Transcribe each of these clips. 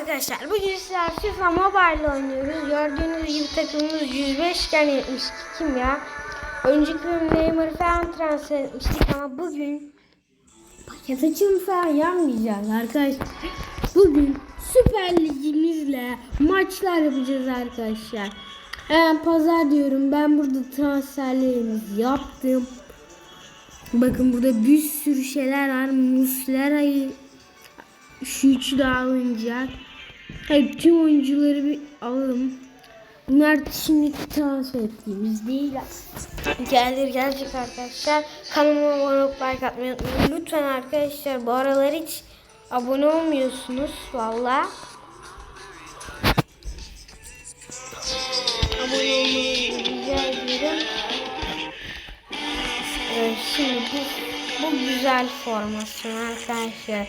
arkadaşlar bugün sizler FIFA Mobile oynuyoruz. Gördüğünüz gibi takımımız 105 iken 72 kim ya? Önceki bölümde Neymar'ı falan transfer etmiştik ama bugün paket açılım falan yapmayacağız arkadaşlar. Bugün Süper Ligimizle maçlar yapacağız arkadaşlar. Hemen pazar diyorum ben burada transferlerimizi yaptım. Bakın burada bir sürü şeyler var. Muslera'yı şu üçü de alınacak. Hayır tüm oyuncuları bir alalım. Bunlar şimdi transfer ettiğimiz değil. Gelir gelecek arkadaşlar. Kanalıma abone olup like atmayı unutmayın. Lütfen arkadaşlar bu aralar hiç abone olmuyorsunuz. Valla. Abone olmayı rica ediyorum. Evet, şimdi bu, bu güzel formasyon arkadaşlar.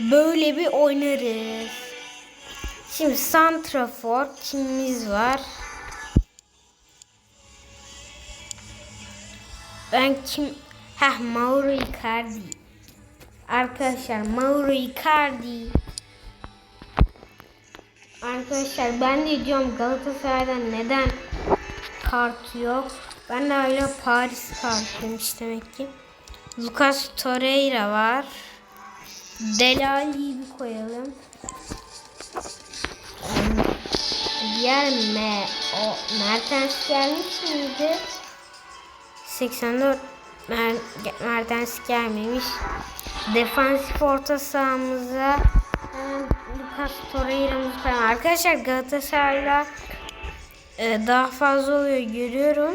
Böyle bir oynarız. Şimdi Santrafor kimimiz var? Ben kim? Heh Mauro Icardi. Arkadaşlar Mauro Icardi. Arkadaşlar ben de diyorum Galatasaray'dan neden kart yok? Ben de hala Paris kartıymış demek ki. Lucas Torreira var. Delali'yi bir koyalım. Diğer me o Mertens gelmiş miydi? 84 Mer Mertens gelmemiş. Defansif orta sahamıza Lucas Torreira'mız koyalım. Arkadaşlar Galatasaray'la e, daha fazla oluyor görüyorum.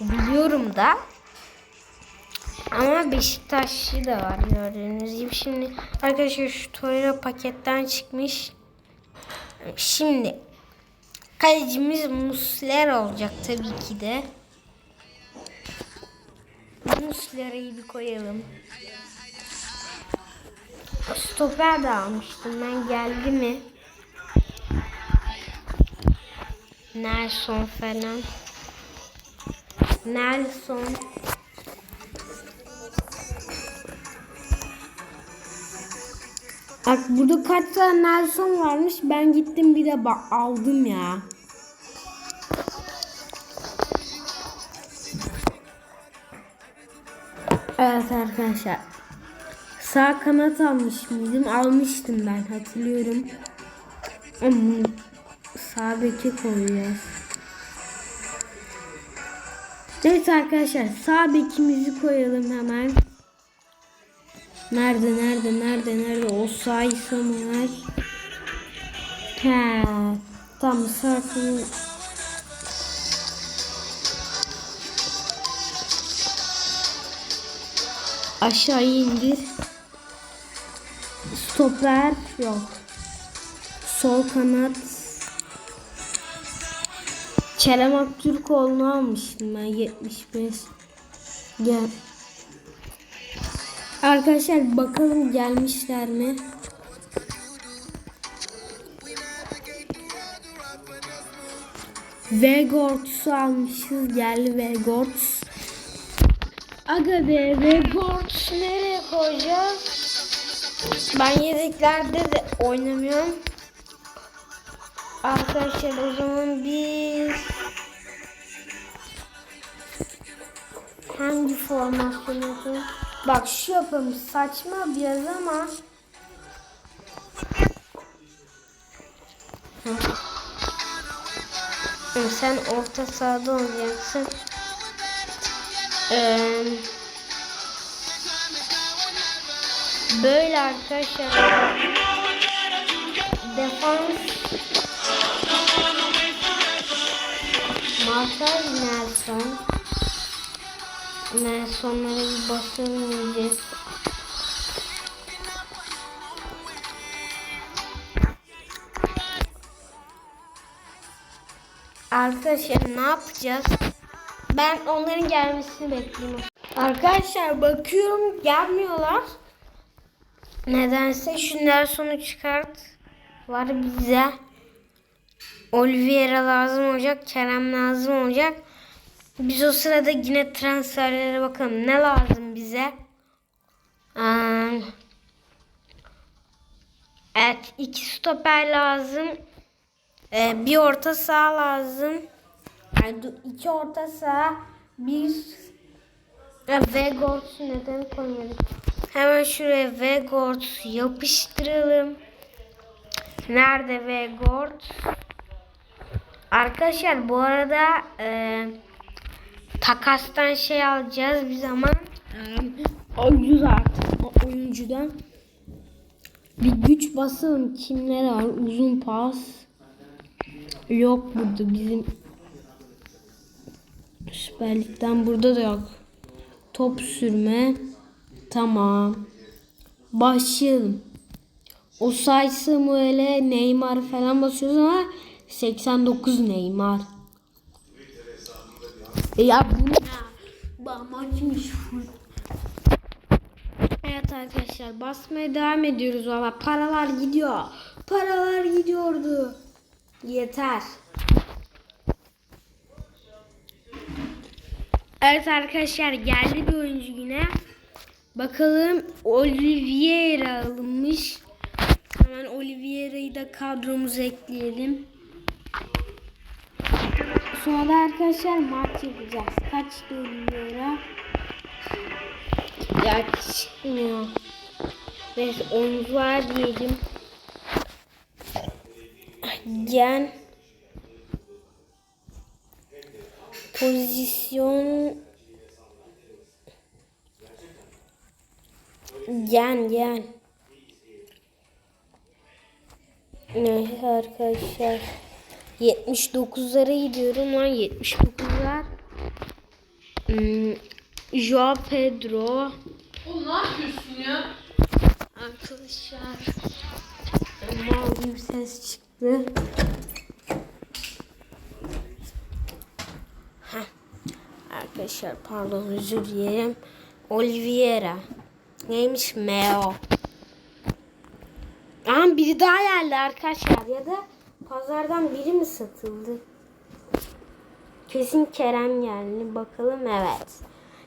Biliyorum da. Ama Beşiktaşlı da var gördüğünüz gibi. Şimdi arkadaşlar şu Torreira paketten çıkmış. Şimdi kalecimiz Muslera olacak tabii ki de. Muslera'yı bir koyalım. Stoper de almıştım ben geldi mi? Nelson falan. Nelson. Bak burada kaç tane Nelson varmış. Ben gittim bir de aldım ya. Evet arkadaşlar. Sağ kanat almış mıydım? Almıştım ben hatırlıyorum. Ama sağ beki koyacağız. Evet arkadaşlar sağ bekimizi koyalım hemen. Nerede nerede nerede nerede o sayısı mı? He. Tam sarfını aşağı indir. Stoper yok. Sol kanat Kerem Aktürkoğlu'nu almıştım ben 75. Gel. Arkadaşlar bakalım gelmişler mi? Vegorts'u almışız. Geldi Vegorts. Aga be Vegorts nereye koyacağız? Ben yedeklerde de oynamıyorum. Arkadaşlar o zaman biz hangi formasyonu Bak şu yapalım saçma biraz ama. Sen orta sahada olacaksın. Böyle arkadaşlar. Defans. Marcel Nelson Nelson'lara bir basalım iyice. Arkadaşlar ne yapacağız? Ben onların gelmesini bekliyorum. Arkadaşlar bakıyorum gelmiyorlar. Nedense şu Nelson'u çıkart. Var bize. Oliveira lazım olacak. Kerem lazım olacak. Biz o sırada yine transferlere bakalım. Ne lazım bize? Ee, Evet iki stoper lazım. Ee, bir orta saha lazım. Yani iki orta saha bir ya Vegors neden koymadık? Hemen şuraya Vegors yapıştıralım. Nerede Vegors? Arkadaşlar bu arada e, takastan şey alacağız bir zaman. Oyuncu artık oyuncudan. Bir güç basalım kimlere var? Uzun pas. Yok burada bizim Süper Lig'den burada da yok. Top sürme. Tamam. Başlayalım. O say Samuel'e Neymar falan basıyoruz ama 89 Neymar. E ya bu ne? Bu amacmış full. Evet arkadaşlar basmaya devam ediyoruz valla paralar gidiyor. Paralar gidiyordu. Yeter. Evet arkadaşlar geldi bir oyuncu yine. Bakalım Oliveira alınmış. Hemen Oliveira'yı da kadromuza ekleyelim. Sonra arkadaşlar maç yapacağız. Kaç Oliveira? Ya çıkmıyor. Neyse oyuncu var diyelim. Gen pozisyon Gen gen Neyse arkadaşlar 79'lara gidiyorum lan 79'lar hmm, Joao Pedro Oğlum ne yapıyorsun ya? Arkadaşlar Mal bir ses çıktı. Heh. Arkadaşlar pardon özür dilerim. Oliveira. Neymiş Meo. Aa biri daha geldi arkadaşlar ya da pazardan biri mi satıldı? Kesin Kerem geldi. Bakalım evet.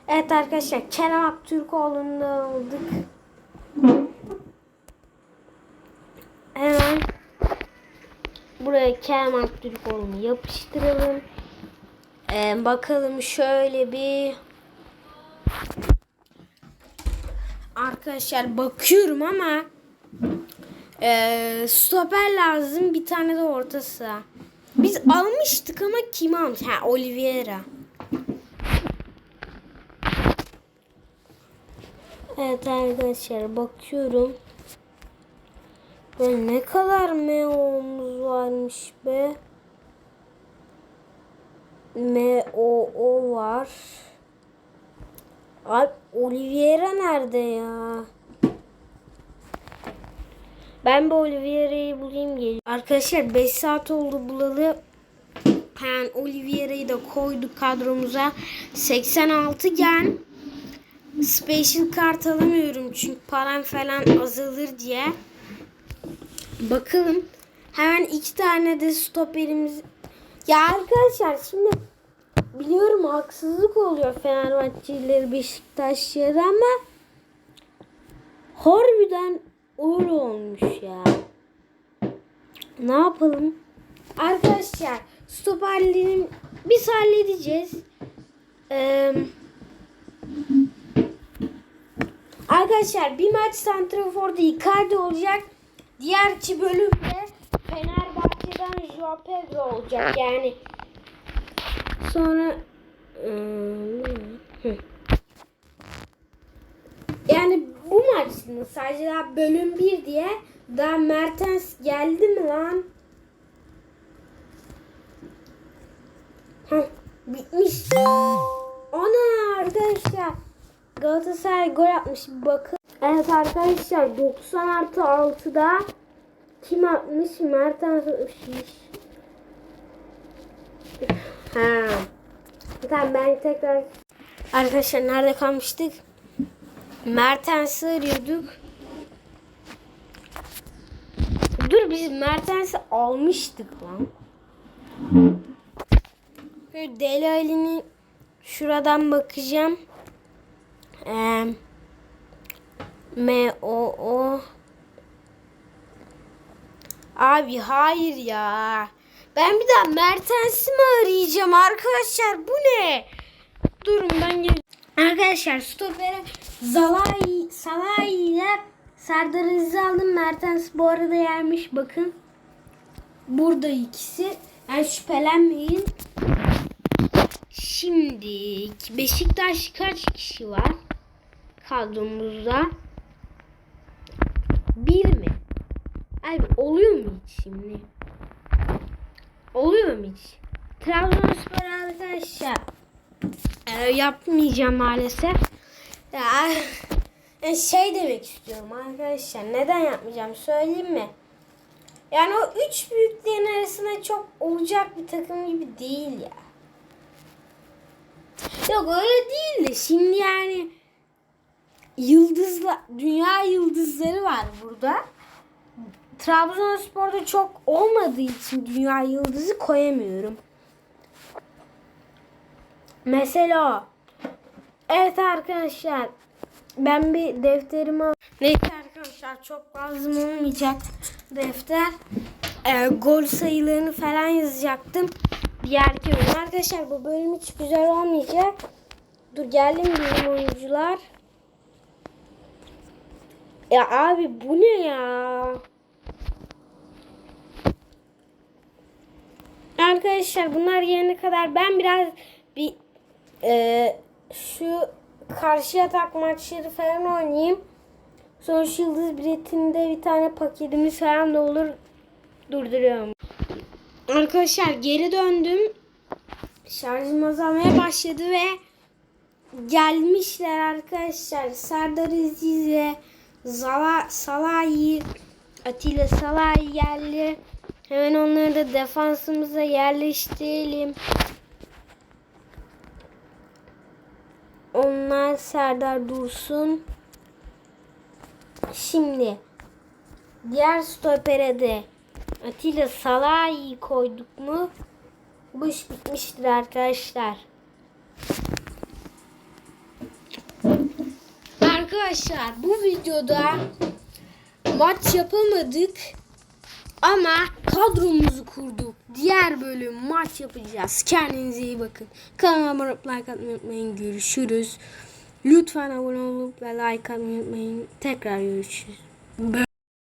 Evet arkadaşlar Kerem Aktürkoğlu'nu aldık. Hemen buraya Kerem Aktürkoğlu'nu yapıştıralım. Ee, bakalım şöyle bir Arkadaşlar bakıyorum ama ee, stoper lazım bir tane de orta saha. Biz almıştık ama kim almış? Ha Oliveira. Evet arkadaşlar bakıyorum. Ya ne kadar meomuz varmış be. M-O-O var. Abi Oliveira nerede ya? Ben bu Oliveira'yı bulayım geleyim. Arkadaşlar 5 saat oldu bulalı. Yani Oliveira'yı da koyduk kadromuza. 86 gen. Special kart alamıyorum çünkü param falan azalır diye. Bakalım. Hemen iki tane de stoperimiz. Ya arkadaşlar şimdi biliyorum haksızlık oluyor Fenerbahçelileri Beşiktaşlılara ama harbiden öyle olmuş ya. Ne yapalım? Arkadaşlar stoperlerin biz halledeceğiz. Eee Arkadaşlar bir maç Santrafor'da Icardi olacak. Diğerki bölümde Fenerbahçe'den Joao Pedro olacak. Yani sonra ıı, hı. yani bu maçın sadece daha bölüm 1 diye daha Mertens geldi mi lan? Heh, bitmiş. Ana arkadaşlar Galatasaray gol atmış. Bakın. Evet arkadaşlar 90 artı 6'da kim atmış? Mertens atmış. Ha. Tamam ben tekrar Arkadaşlar nerede kalmıştık? Mertens'i arıyorduk. Dur biz Mertens'i almıştık lan. Böyle Deli Ali'nin şuradan bakacağım. Eee M O O Abi hayır ya. Ben bir daha Mertens'i mi arayacağım arkadaşlar? Bu ne? Durun ben gel. Arkadaşlar stopere Zalai, Salai ile Serdar Aziz aldım. Mertens bu arada yermiş bakın. Burada ikisi. Yani şüphelenmeyin. Şimdi Beşiktaş kaç kişi var kadromuzda? Bir mi? Abi oluyor mu hiç şimdi? Oluyor mu hiç? Trabzonspor arkadaşlar e, yapmayacağım maalesef. Ya e, şey demek istiyorum arkadaşlar. Neden yapmayacağım söyleyeyim mi? Yani o üç büyüklerin arasında çok olacak bir takım gibi değil ya. Yok öyle değil de şimdi yani yıldızla dünya yıldızları var burada. Trabzonspor'da çok olmadığı için dünya yıldızı koyamıyorum. Mesela. Evet arkadaşlar ben bir defterimi al- Neyse arkadaşlar çok lazım olmayacak defter. Ee, gol sayılarını falan yazacaktım. Diğer bölüm. Arkadaşlar bu bölüm hiç güzel olmayacak. Dur geldim benim oyuncular. Ya abi bu ne ya? Arkadaşlar bunlar gelene kadar ben biraz bir e, şu karşı atak maçları falan oynayayım. Sonra şu yıldız biletinde bir tane paketimiz falan da olur. Durduruyorum. Arkadaşlar geri döndüm. Şarjım azalmaya başladı ve gelmişler arkadaşlar. Serdar Aziz ve Zala, Salahi Atilla Salahi geldi. Hemen onları da defansımıza yerleştirelim. Onlar Serdar Dursun. Şimdi diğer stopere de Atilla Salahi koyduk mu bu iş bitmiştir arkadaşlar. Arkadaşlar bu videoda maç yapamadık ama kadromuzu kurduk. Diğer bölüm maç yapacağız. Kendinize iyi bakın. Kanalıma abone olup like atmayı unutmayın. Görüşürüz. Lütfen abone olup ve like atmayı unutmayın. Tekrar görüşürüz.